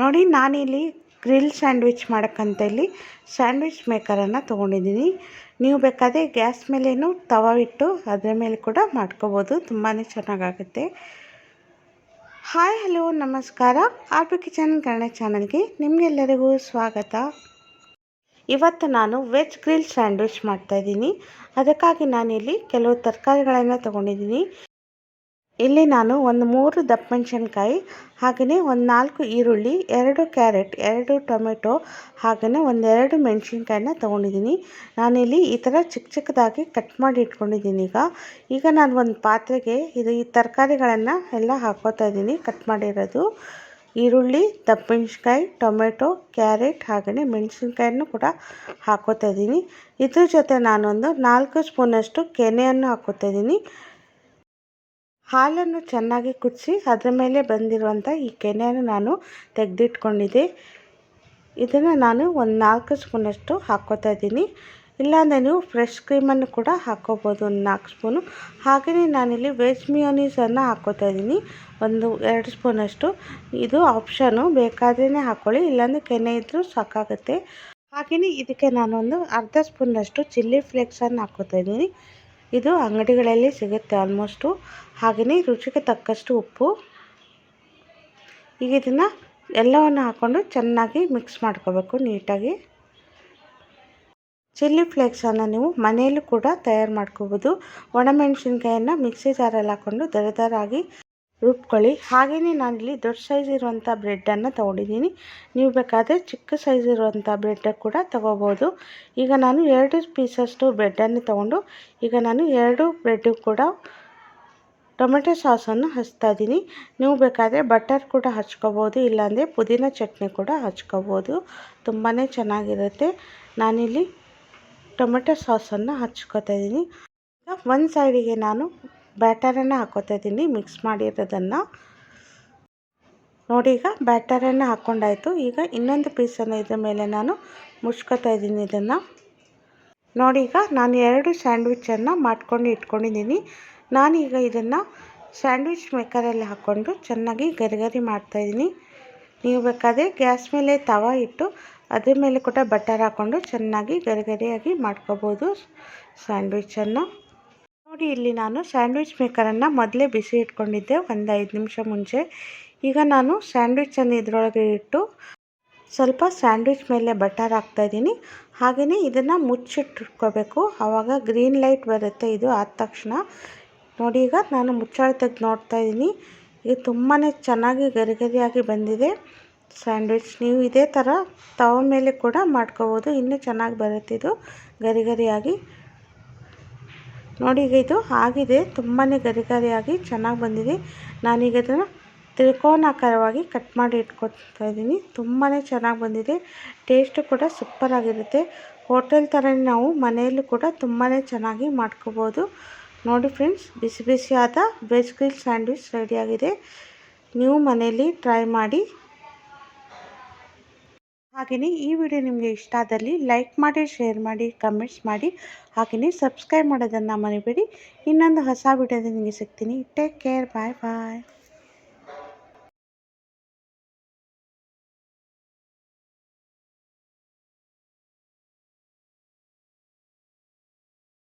ನೋಡಿ, ನಾನಿಲ್ಲಿ grill sandwich ಮಾಡೋಕ್ಕಂತ ಇಲ್ಲಿ ಸ್ಯಾಂಡ್ವಿಚ್ ಮೇಕರನ್ನು ತೊಗೊಂಡಿದ್ದೀನಿ. ನೀವು ಬೇಕಾದರೆ ಗ್ಯಾಸ್ ಮೇಲೇನು ತವ ಇಟ್ಟು ಅದರ ಮೇಲೆ ಕೂಡ ಮಾಡ್ಕೋಬೋದು. ತುಂಬಾ ಚೆನ್ನಾಗಾಗುತ್ತೆ. ಹಾಯ್ ಹಲೋ ನಮಸ್ಕಾರ. ಆರ್ ಬಿ ಕಿಚನ್ ಕನ್ನಡ ಚಾನಲ್ಗೆ ನಿಮಗೆಲ್ಲರಿಗೂ ಸ್ವಾಗತ. ಇವತ್ತು ನಾನು ವೆಜ್ ಗ್ರಿಲ್ ಸ್ಯಾಂಡ್ವಿಚ್ ಮಾಡ್ತಾಯಿದ್ದೀನಿ ಅದಕ್ಕಾಗಿ ನಾನಿಲ್ಲಿ ಕೆಲವು ತರಕಾರಿಗಳನ್ನು ತೊಗೊಂಡಿದ್ದೀನಿ. ಇಲ್ಲಿ ನಾನು ಒಂದು ಮೂರು ದಪ್ಪ ಮೆಣಸಿನ್ಕಾಯಿ ಹಾಗೆಯೇ ಒಂದು ನಾಲ್ಕು ಈರುಳ್ಳಿ, ಎರಡು ಕ್ಯಾರೆಟ್, ಎರಡು ಟೊಮೆಟೊ ಹಾಗೆಯೇ ಒಂದೆರಡು ಮೆಣಸಿನ್ಕಾಯಿನ ತೊಗೊಂಡಿದ್ದೀನಿ. ನಾನಿಲ್ಲಿ ಈ ಥರ ಚಿಕ್ಕ ಚಿಕ್ಕದಾಗಿ ಕಟ್ ಮಾಡಿ ಇಟ್ಕೊಂಡಿದ್ದೀನಿ ಈಗ. ಈಗ ನಾನು ಒಂದು ಪಾತ್ರೆಗೆ ಇದು ಈ ತರಕಾರಿಗಳನ್ನು ಎಲ್ಲ ಹಾಕೋತಾ ಇದ್ದೀನಿ, ಕಟ್ ಮಾಡಿರೋದು. ಈರುಳ್ಳಿ ದಪ್ಪ ಮೆಣಸಿನ್ಕಾಯಿ ಟೊಮೆಟೊ, ಕ್ಯಾರೆಟ್ ಹಾಗೆಯೇ ಮೆಣಸಿನ್ಕಾಯನ್ನು ಕೂಡ ಹಾಕೋತಾ ಇದ್ದೀನಿ. ಇದ್ರ ಜೊತೆ ನಾನೊಂದು ನಾಲ್ಕು ಸ್ಪೂನಷ್ಟು ಕೆನೆಯನ್ನು ಹಾಕೋತಾ ಇದ್ದೀನಿ. ಹಾಲನ್ನು ಚೆನ್ನಾಗಿ ಕುದಿಸಿ ಅದರ ಮೇಲೆ ಬಂದಿರುವಂಥ ಈ ಕೆನೆಯನ್ನು ನಾನು ತೆಗೆದಿಟ್ಕೊಂಡಿದ್ದೆ. ಇದನ್ನು ನಾನು ಒಂದು ನಾಲ್ಕು ಸ್ಪೂನಷ್ಟು ಹಾಕ್ಕೋತಾ ಇದ್ದೀನಿ. ಇಲ್ಲಾಂದರೆ ನೀವು ಫ್ರೆಶ್ ಕ್ರೀಮನ್ನು ಕೂಡ ಹಾಕ್ಕೋಬೋದು, ಒಂದು ನಾಲ್ಕು ಸ್ಪೂನು. ಹಾಗೆಯೇ ನಾನಿಲ್ಲಿ ವೆಜ್ ಮಿಯೋನೀಸನ್ನು ಹಾಕ್ಕೋತಾ ಇದ್ದೀನಿ, ಒಂದು ಎರಡು ಸ್ಪೂನಷ್ಟು. ಇದು ಆಪ್ಷನು ಬೇಕಾದ್ರೇ ಹಾಕ್ಕೊಳ್ಳಿ ಇಲ್ಲಾಂದರೆ ಕೆನೆ ಇದ್ದರೂ ಸಾಕಾಗುತ್ತೆ. ಹಾಗೆಯೇ ಇದಕ್ಕೆ ನಾನೊಂದು ಅರ್ಧ ಸ್ಪೂನಷ್ಟು ಚಿಲ್ಲಿ ಫ್ಲೇಕ್ಸನ್ನು ಹಾಕ್ಕೋತಾ ಇದ್ದೀನಿ. ಇದು ಅಂಗಡಿಗಳಲ್ಲಿ ಸಿಗುತ್ತೆ ಆಲ್ಮೋಸ್ಟು ಹಾಗೆಯೇ ರುಚಿಗೆ ತಕ್ಕಷ್ಟು ಉಪ್ಪು. ಈಗ ಇದನ್ನು ಎಲ್ಲವನ್ನು ಹಾಕ್ಕೊಂಡು ಚೆನ್ನಾಗಿ ಮಿಕ್ಸ್ ಮಾಡ್ಕೋಬೇಕು ನೀಟಾಗಿ. ಚಿಲ್ಲಿ ಫ್ಲೇಕ್ಸನ್ನು ನೀವು ಮನೆಯಲ್ಲೂ ಕೂಡ ತಯಾರು ಮಾಡ್ಕೋಬೋದು. ಒಣಮೆಣಸಿನ್ಕಾಯನ್ನು ಮಿಕ್ಸಿ ಜಾರಲ್ಲಿ ಹಾಕ್ಕೊಂಡು ದರದರಾಗಿ ರುಬ್ಕೊಳ್ಳಿ. ಹಾಗೆಯೇ ನಾನಿಲ್ಲಿ ದೊಡ್ಡ ಸೈಜ್ ಇರುವಂಥ ಬ್ರೆಡ್ಡನ್ನು ತೊಗೊಂಡಿದ್ದೀನಿ. ನೀವು ಬೇಕಾದರೆ ಚಿಕ್ಕ ಸೈಜ್ ಇರುವಂಥ ಬ್ರೆಡ್ ಕೂಡ ತೊಗೋಬೋದು. ಈಗ ನಾನು ಎರಡು ಪೀಸಷ್ಟು ಬ್ರೆಡ್ಡನ್ನು ತೊಗೊಂಡು, ಈಗ ನಾನು ಎರಡು ಬ್ರೆಡ್ಡು ಕೂಡ ಟೊಮೆಟೊ ಸಾಸನ್ನು ಹಚ್ತಾ ಇದ್ದೀನಿ. ನೀವು ಬೇಕಾದರೆ ಬಟರ್ ಕೂಡ ಹಚ್ಕೋಬೋದು, ಇಲ್ಲಾಂದರೆ ಪುದೀನ ಚಟ್ನಿ ಕೂಡ ಹಚ್ಕೋಬೋದು. ತುಂಬಾ ಚೆನ್ನಾಗಿರುತ್ತೆ. ನಾನಿಲ್ಲಿ ಟೊಮೆಟೊ ಸಾಸನ್ನು ಹಚ್ಕೋತಾ ಇದ್ದೀನಿ. ಒಂದು ಸೈಡಿಗೆ ನಾನು ಬ್ಯಾಟರನ್ನು ಹಾಕೋತಾ ಇದ್ದೀನಿ ಮಿಕ್ಸ್ ಮಾಡಿರೋದನ್ನು. ನೋಡಿ ಈಗ ಬ್ಯಾಟರನ್ನು ಹಾಕ್ಕೊಂಡಾಯಿತು ಈಗ ಇನ್ನೊಂದು ಪೀಸನ್ನು ಇದ್ರ ಮೇಲೆ ನಾನು ಮುಚ್ಕೋತಾ ಇದ್ದೀನಿ ಇದನ್ನು. ನೋಡಿ ಈಗ ನಾನು ಎರಡು ಸ್ಯಾಂಡ್ವಿಚನ್ನು ಮಾಡ್ಕೊಂಡು ಇಟ್ಕೊಂಡಿದ್ದೀನಿ. ನಾನೀಗ ಇದನ್ನು ಸ್ಯಾಂಡ್ವಿಚ್ ಮೇಕರಲ್ಲಿ ಹಾಕ್ಕೊಂಡು ಚೆನ್ನಾಗಿ ಗರಿಗರಿ ಮಾಡ್ತಾಯಿದ್ದೀನಿ ನೀವು ಬೇಕಾದರೆ ಗ್ಯಾಸ್ ಮೇಲೆ ತವ ಇಟ್ಟು ಅದ್ರ ಮೇಲೆ ಕೂಡ ಬಟರ್ ಹಾಕ್ಕೊಂಡು ಚೆನ್ನಾಗಿ ಗರಿಗರಿಯಾಗಿ ಮಾಡ್ಕೋಬೋದು ಸ್ಯಾಂಡ್ವಿಚನ್ನು ನೋಡಿ, ಇಲ್ಲಿ ನಾನು ಸ್ಯಾಂಡ್ವಿಚ್ ಮೇಕರನ್ನು ಮೊದಲೇ ಬಿಸಿ ಇಟ್ಕೊಂಡಿದ್ದೆ, ಒಂದು ಐದು ನಿಮಿಷ ಮುಂಚೆ. ಈಗ ನಾನು ಸ್ಯಾಂಡ್ವಿಚನ್ನು ಇದರೊಳಗೆ ಇಟ್ಟು ಸ್ವಲ್ಪ ಸ್ಯಾಂಡ್ವಿಚ್ ಮೇಲೆ ಬಟರ್ ಹಾಕ್ತಾಯಿದ್ದೀನಿ ಹಾಗೆಯೇ ಇದನ್ನು ಮುಚ್ಚಿಟ್ಕೋಬೇಕು. ಆವಾಗ ಗ್ರೀನ್ ಲೈಟ್ ಬರುತ್ತೆ, ಇದು ಆದ ತಕ್ಷಣ. ನೋಡಿ, ಈಗ ನಾನು ಮುಚ್ಚಾಳ ತೆಗೆದು ನೋಡ್ತಾ ಇದ್ದೀನಿ. ಇದು ತುಂಬಾ ಚೆನ್ನಾಗಿ ಗರಿಗರಿಯಾಗಿ ಬಂದಿದೆ ಸ್ಯಾಂಡ್ವಿಚ್. ನೀವು ಇದೇ ಥರ ತವ ಮೇಲೆ ಕೂಡ ಮಾಡ್ಕೋಬೋದು. ಇನ್ನೂ ಚೆನ್ನಾಗಿ ಬರುತ್ತೆ ಇದು ಗರಿಗರಿಯಾಗಿ. ನೋಡಿ ಈಗ ಇದು ಆಗಿದೆ. ತುಂಬಾ ಗರಿಗರಿಯಾಗಿ ಚೆನ್ನಾಗಿ ಬಂದಿದೆ. ನಾನೀಗ ಇದನ್ನು ತ್ರಿಕೋನಾಕಾರವಾಗಿ ಕಟ್ ಮಾಡಿ ಇಟ್ಕೊತಾ ಇದ್ದೀನಿ. ತುಂಬಾ ಚೆನ್ನಾಗಿ ಬಂದಿದೆ. ಟೇಸ್ಟು ಕೂಡ ಸೂಪರಾಗಿರುತ್ತೆ ಹೋಟೆಲ್ ಥರನೇ ನಾವು ಮನೆಯಲ್ಲೂ ಕೂಡ ತುಂಬಾ ಚೆನ್ನಾಗಿ ಮಾಡ್ಕೋಬೋದು. ನೋಡಿ ಫ್ರೆಂಡ್ಸ್, ಬಿಸಿ ಬಿಸಿಯಾದ ವೆಜ್ ಗ್ರಿಲ್ ಸ್ಯಾಂಡ್ವಿಚ್ ರೆಡಿಯಾಗಿದೆ ನೀವು ಮನೆಯಲ್ಲಿ ಟ್ರೈ ಮಾಡಿ. ಹಾಗೆಯೇ ಈ ವಿಡಿಯೋ ನಿಮಗೆ ಇಷ್ಟ ಆದಲ್ಲಿ ಲೈಕ್ ಮಾಡಿ ಶೇರ್ ಮಾಡಿ ಕಮೆಂಟ್ಸ್ ಮಾಡಿ. ಹಾಗೆಯೇ ಸಬ್ಸ್ಕ್ರೈಬ್ ಮಾಡೋದನ್ನು ಮರಿಬೇಡಿ. ಇನ್ನೊಂದು ಹೊಸ ವಿಡಿಯೋದಲ್ಲಿ ನಿಮಗೆ ಸಿಗ್ತೀನಿ. ಟೇಕ್ ಕೇರ್ ಬಾಯ್ ಬಾಯ್